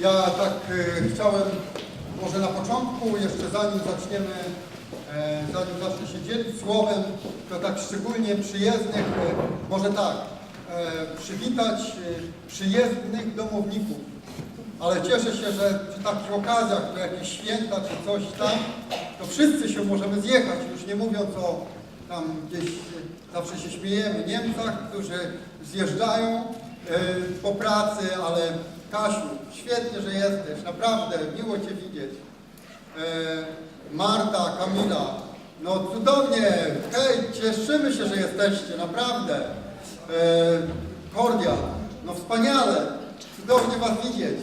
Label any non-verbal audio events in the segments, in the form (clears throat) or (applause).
Ja tak e, chciałem może na początku, jeszcze zanim zaczniemy, e, zanim zacznę się dzielić słowem, to tak szczególnie przyjezdnych, e, może tak, przywitać przyjezdnych domowników. Ale cieszę się, że przy takich okazjach, to jakieś święta czy coś tam, to wszyscy się możemy zjechać, już nie mówiąc o tam gdzieś, zawsze się śmiejemy, Niemcach, którzy zjeżdżają po pracy, ale Kasiu, świetnie, że jesteś, naprawdę miło Cię widzieć. E, Marta, Kamila, no cudownie, hej, cieszymy się, że jesteście, naprawdę. E, Kordia, no wspaniale, cudownie Was widzieć.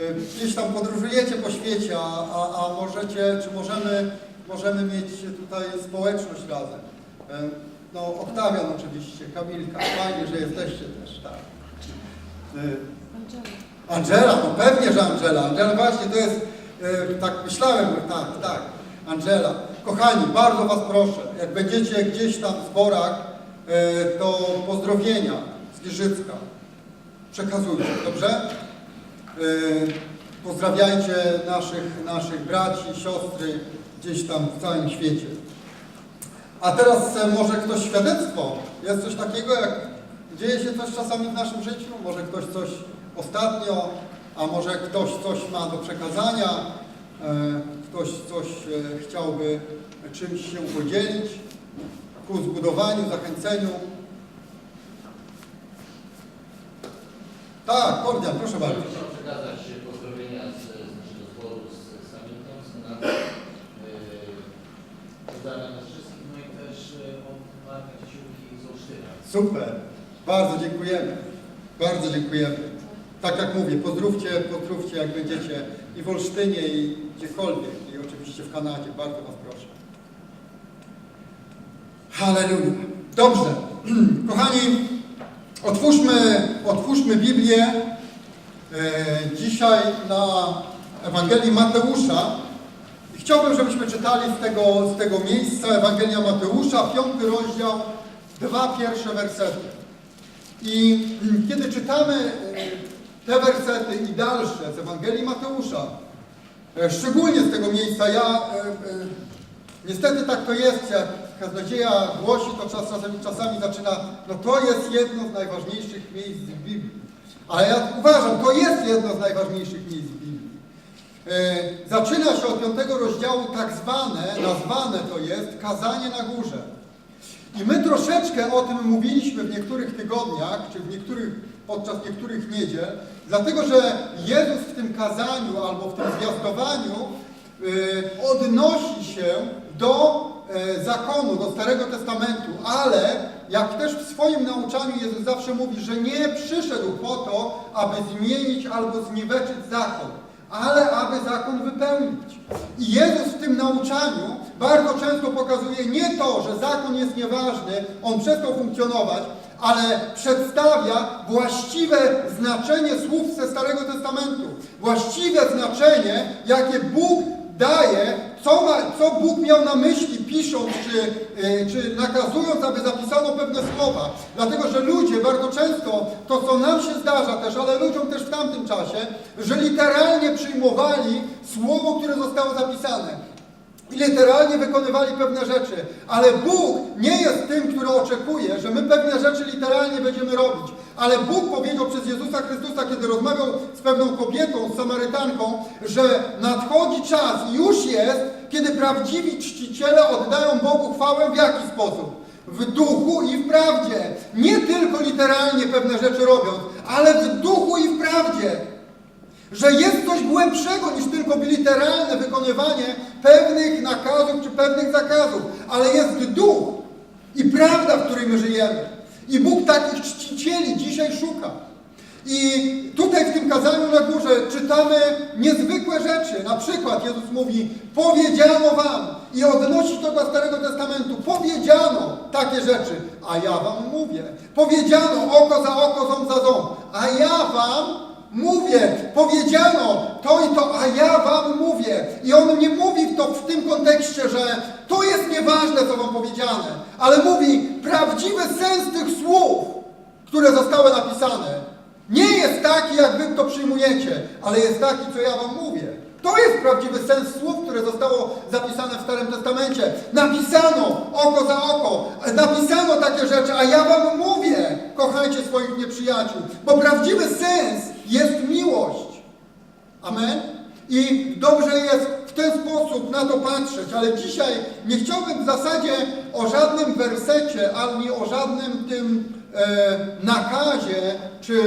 E, Gdzieś tam podróżujecie po świecie, a, a, a możecie, czy możemy, możemy mieć tutaj społeczność razem. No Oktawian oczywiście, Kamilka, fajnie, że jesteście też, tak. Angela, no pewnie, że Angela. Angela właśnie to jest, e, tak myślałem, tak, tak, Angela. Kochani, bardzo Was proszę, jak będziecie gdzieś tam w zborach, e, to pozdrowienia z Giżycka przekazujcie, dobrze? E, pozdrawiajcie naszych, naszych braci, siostry gdzieś tam w całym świecie. A teraz może ktoś świadectwo? Jest coś takiego, jak dzieje się coś czasami w naszym życiu? Może ktoś coś ostatnio, a może ktoś coś ma do przekazania, e, ktoś coś e, chciałby czymś się podzielić ku zbudowaniu, zachęceniu. Tak, Kordian, proszę bardzo. Chciałem przekazać pozdrowienia z, z naszego zboru z Samitą, Senatu. Yy, Pozdrawiam nas wszystkich, no i też od Marka Ciesiłki z Olsztyna. Super, bardzo dziękujemy. Bardzo dziękujemy. Tak jak mówię, pozdrówcie, pozdrówcie jak będziecie i w Olsztynie, i gdziekolwiek, i oczywiście w Kanadzie. Bardzo Was proszę. Halleluja. Dobrze. (clears throat) Kochani, otwórzmy, otwórzmy Biblię e, dzisiaj na Ewangelii Mateusza. I Chciałbym, żebyśmy czytali z tego, z tego miejsca Ewangelia Mateusza, piąty rozdział, dwa pierwsze wersety. I (clears throat) kiedy czytamy e, te wersety i dalsze z Ewangelii Mateusza, e, szczególnie z tego miejsca, ja e, e, niestety tak to jest, jak kaznodzieja głosi, to czas, czasami, czasami zaczyna, no to jest jedno z najważniejszych miejsc w Biblii. Ale ja uważam, to jest jedno z najważniejszych miejsc w Biblii. Zaczyna się od piątego rozdziału tak zwane, nazwane to jest kazanie na górze. I my troszeczkę o tym mówiliśmy w niektórych tygodniach, czy w niektórych, podczas niektórych niedziel, dlatego że Jezus w tym kazaniu albo w tym zwiastowaniu y, odnosi się do e, zakonu, do Starego Testamentu, ale jak też w swoim nauczaniu Jezus zawsze mówi, że nie przyszedł po to, aby zmienić albo zniweczyć zakon, ale aby zakon wypełnić. I Jezus w tym nauczaniu bardzo często pokazuje nie to, że zakon jest nieważny, on przestał funkcjonować, ale przedstawia właściwe znaczenie słów ze Starego Testamentu. Właściwe znaczenie, jakie Bóg daje, co, ma, co Bóg miał na myśli, pisząc czy, y, czy nakazując, aby zapisano pewne słowa. Dlatego, że ludzie bardzo często, to co nam się zdarza też, ale ludziom też w tamtym czasie, że literalnie przyjmowali słowo, które zostało zapisane. I literalnie wykonywali pewne rzeczy. Ale Bóg nie jest tym, który oczekuje, że my pewne rzeczy literalnie będziemy robić. Ale Bóg powiedział przez Jezusa Chrystusa, kiedy rozmawiał z pewną kobietą, z Samarytanką, że nadchodzi czas i już jest, kiedy prawdziwi czciciele oddają Bogu chwałę w jaki sposób? W duchu i w prawdzie. Nie tylko literalnie pewne rzeczy robiąc, ale w duchu i w prawdzie. Że jest coś głębszego niż tylko literalne wykonywanie pewnych nakazów czy pewnych zakazów, ale jest duch i prawda, w której my żyjemy. I Bóg takich czcicieli dzisiaj szuka. I tutaj w tym kazaniu na górze czytamy niezwykłe rzeczy. Na przykład Jezus mówi, powiedziano wam i odnosi to do Starego Testamentu. Powiedziano takie rzeczy, a ja wam mówię. Powiedziano oko za oko, ząb za ząb, a ja wam Mówię, powiedziano to i to, a ja wam. I on nie mówi to w tym kontekście, że to jest nieważne, co wam powiedziane, ale mówi prawdziwy sens tych słów, które zostały napisane. Nie jest taki, jak wy to przyjmujecie, ale jest taki, co ja wam mówię. To jest prawdziwy sens słów, które zostało zapisane w Starym Testamencie. Napisano oko za oko, napisano takie rzeczy, a ja wam mówię, kochajcie swoich nieprzyjaciół, bo prawdziwy sens jest miłość. Amen? I dobrze jest w ten sposób na to patrzeć, ale dzisiaj nie chciałbym w zasadzie o żadnym wersecie, ani o żadnym tym e, nakazie, czy,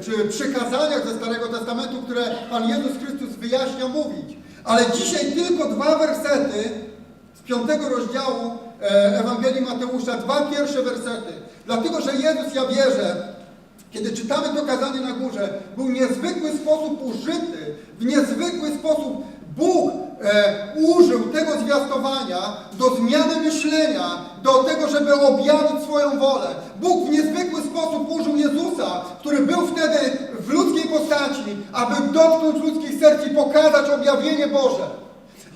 czy przykazaniach ze Starego Testamentu, które Pan Jezus Chrystus wyjaśnia mówić. Ale dzisiaj tylko dwa wersety z piątego rozdziału e, Ewangelii Mateusza, dwa pierwsze wersety. Dlatego, że Jezus, ja wierzę, kiedy czytamy to kazanie na górze, był niezwykły sposób użyty, w niezwykły sposób Bóg e, użył tego zwiastowania do zmiany myślenia, do tego, żeby objawić swoją wolę. Bóg w niezwykły sposób użył Jezusa, który był wtedy w ludzkiej postaci, aby dotknąć ludzkich serc i pokazać objawienie Boże.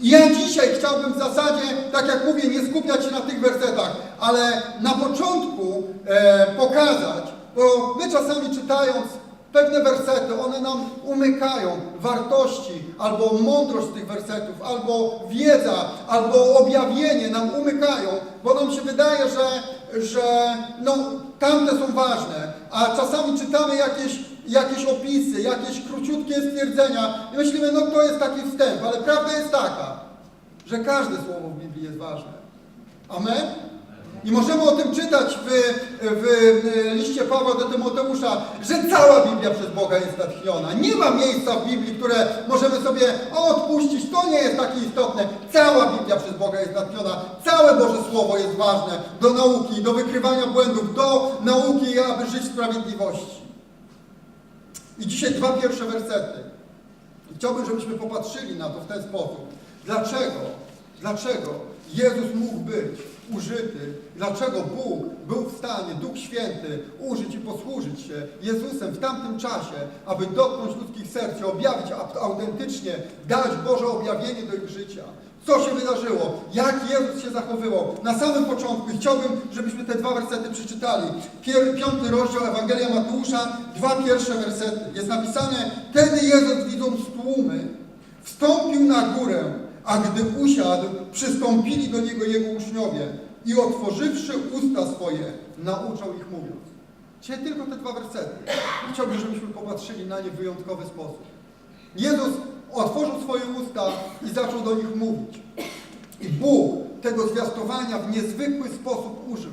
Ja dzisiaj chciałbym w zasadzie, tak jak mówię, nie skupiać się na tych wersetach, ale na początku e, pokazać, bo my czasami czytając pewne wersety, one nam umykają wartości, albo mądrość tych wersetów, albo wiedza, albo objawienie nam umykają, bo nam się wydaje, że, że no, tamte są ważne, a czasami czytamy jakieś, jakieś opisy, jakieś króciutkie stwierdzenia i myślimy, no to jest taki wstęp, ale prawda jest taka, że każde słowo w Biblii jest ważne. Amen? I możemy o tym czytać w, w liście Pawła do Tymoteusza, że cała Biblia przez Boga jest natchniona. Nie ma miejsca w Biblii, które możemy sobie odpuścić, to nie jest takie istotne. Cała Biblia przez Boga jest natchniona. Całe Boże Słowo jest ważne do nauki, do wykrywania błędów, do nauki, aby żyć w sprawiedliwości. I dzisiaj dwa pierwsze wersety. Chciałbym, żebyśmy popatrzyli na to w ten sposób. Dlaczego? Dlaczego Jezus mógł być użyty? Dlaczego Bóg był w stanie, Duch Święty, użyć i posłużyć się Jezusem w tamtym czasie, aby dotknąć ludzkich serc i objawić autentycznie, dać Boże objawienie do ich życia? Co się wydarzyło? Jak Jezus się zachowywał? Na samym początku chciałbym, żebyśmy te dwa wersety przeczytali. Pier, piąty rozdział Ewangelia Mateusza, dwa pierwsze wersety. Jest napisane, wtedy Jezus widząc tłumy, wstąpił na górę, a gdy usiadł, przystąpili do Niego Jego uczniowie i otworzywszy usta swoje, nauczał ich mówiąc. Dzisiaj tylko te dwa wersety. Chciałbym, żebyśmy popatrzyli na nie w wyjątkowy sposób. Jezus otworzył swoje usta i zaczął do nich mówić. I Bóg tego zwiastowania w niezwykły sposób użył.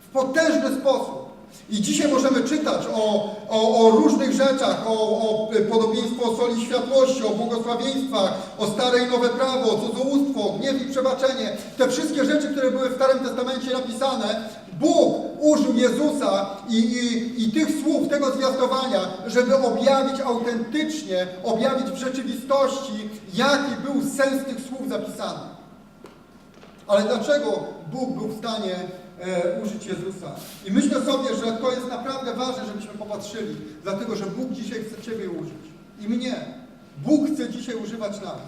W potężny sposób. I dzisiaj możemy czytać o, o, o różnych rzeczach, o, o podobieństwo soli światłości, o błogosławieństwach, o stare i nowe prawo, cudzołóstwo, gniew i przebaczenie. Te wszystkie rzeczy, które były w Starym Testamencie napisane, Bóg użył Jezusa i, i, i tych słów, tego zwiastowania, żeby objawić autentycznie, objawić w rzeczywistości, jaki był sens tych słów zapisanych. Ale dlaczego Bóg był w stanie e, użyć Jezusa? I myślę sobie, że to jest naprawdę ważne, żebyśmy popatrzyli, dlatego że Bóg dzisiaj chce Ciebie użyć. I mnie. Bóg chce dzisiaj używać nas.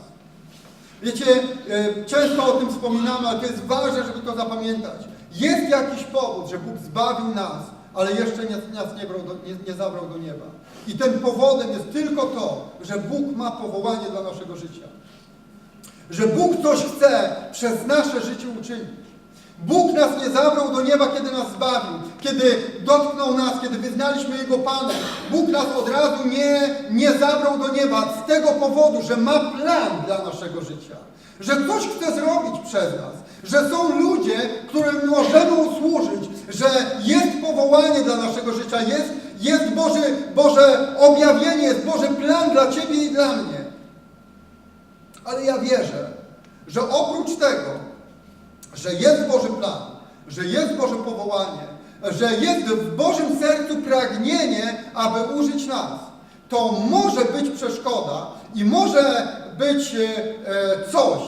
Wiecie, e, często o tym wspominamy, ale to jest ważne, żeby to zapamiętać. Jest jakiś powód, że Bóg zbawił nas, ale jeszcze nas nie, brał do, nie, nie zabrał do nieba. I tym powodem jest tylko to, że Bóg ma powołanie dla naszego życia że Bóg coś chce przez nasze życie uczynić. Bóg nas nie zabrał do nieba, kiedy nas zbawił, kiedy dotknął nas, kiedy wyznaliśmy Jego Panem. Bóg nas od razu nie, nie zabrał do nieba z tego powodu, że ma plan dla naszego życia. Że coś chce zrobić przez nas. Że są ludzie, którym możemy usłużyć. Że jest powołanie dla naszego życia. Jest, jest Boże, Boże objawienie, jest Boży plan dla Ciebie i dla mnie. Ale ja wierzę, że oprócz tego, że jest Boży plan, że jest Boże powołanie, że jest w Bożym sercu pragnienie, aby użyć nas, to może być przeszkoda i może być e, e, coś,